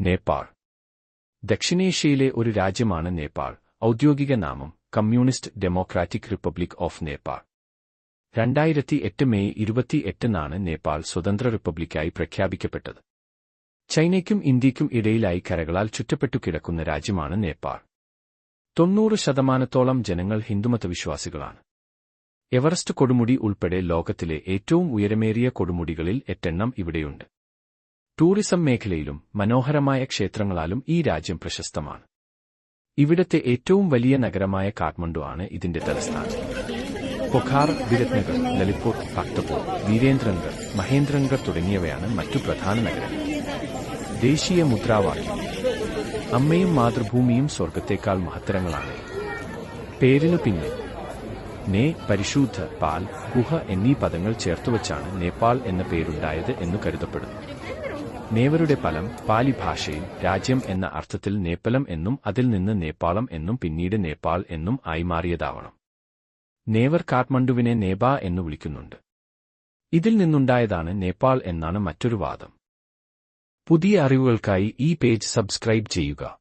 നേപ്പാൾ. ദക്ഷിണേഷ്യയിലെ ഒരു രാജ്യമാണ് നേപ്പാൾ. ഔദ്യോഗിക നാമം communist democratic republic of Nepal. രണ്ടായിരത്തി എട്ട് മെയ് ഇരുപത്തിയെട്ടിനാണ് നേപ്പാൾ സ്വതന്ത്ര റിപ്പബ്ലിക്കായി പ്രഖ്യാപിക്കപ്പെട്ടത്. ചൈനയ്ക്കും ഇന്ത്യയ്ക്കും ഇടയിലായി കരകളാൽ ചുറ്റപ്പെട്ടു കിടക്കുന്ന രാജ്യമാണ് നേപ്പാൾ. തൊണ്ണൂറ് ശതമാനത്തോളം ജനങ്ങൾ ഹിന്ദുമതവിശ്വാസികളാണ്. എവറസ്റ്റ് കൊടുമുടി ഉൾപ്പെടെ ലോകത്തിലെ ഏറ്റവും ഉയരമേറിയ കൊടുമുടികളിൽ എട്ടെണ്ണം ഇവിടെയുണ്ട്. ടൂറിസം മേഖലയിലും മനോഹരമായ ക്ഷേത്രങ്ങളാലും ഈ രാജ്യം പ്രശസ്തമാണ്. ഇവിടത്തെ ഏറ്റവും വലിയ നഗരമായ കാഠ്മണ്ഡു ആണ് ഇതിന്റെ തലസ്ഥാനം. പൊഖാർ വിരത്നഗർ ലലിത്പൂർ ഭക്തപൂർ വീരേന്ദ്രനഗർ മഹേന്ദ്രനഗർ തുടങ്ങിയവയാണ് മറ്റു പ്രധാന നഗരങ്ങൾ. ദേശീയ മുദ്രാവാക്യം. അമ്മയും മാതൃഭൂമിയും സ്വർഗത്തേക്കാൾ മഹത്തരങ്ങളാണ്. പേരിനു പിന്നെ നേ പരിശുദ്ധ പാൽ ഗുഹ എന്നീ പദങ്ങൾ ചേർത്തുവച്ചാണ് നേപ്പാൾ എന്ന പേരുണ്ടായത് എന്ന് കരുതപ്പെടുന്നു. നേവരുടെ ഫലം പാലി ഭാഷയിൽ രാജ്യം എന്ന അർത്ഥത്തിൽ നേപ്പലം എന്നും അതിൽ നിന്ന് നേപ്പാളം എന്നും പിന്നീട് നേപ്പാൾ എന്നും ആയി മാറിയതാവണം. നേവർ കാഠ്മണ്ഡുവിനെ നേബ എന്ന് വിളിക്കുന്നുണ്ട്. ഇതിൽ നിന്നുണ്ടായതാണ് നേപ്പാൾ എന്നാണ് മറ്റൊരു വാദം. പുതിയ അറിവുകൾക്കായി ഈ പേജ് സബ്സ്ക്രൈബ് ചെയ്യുക.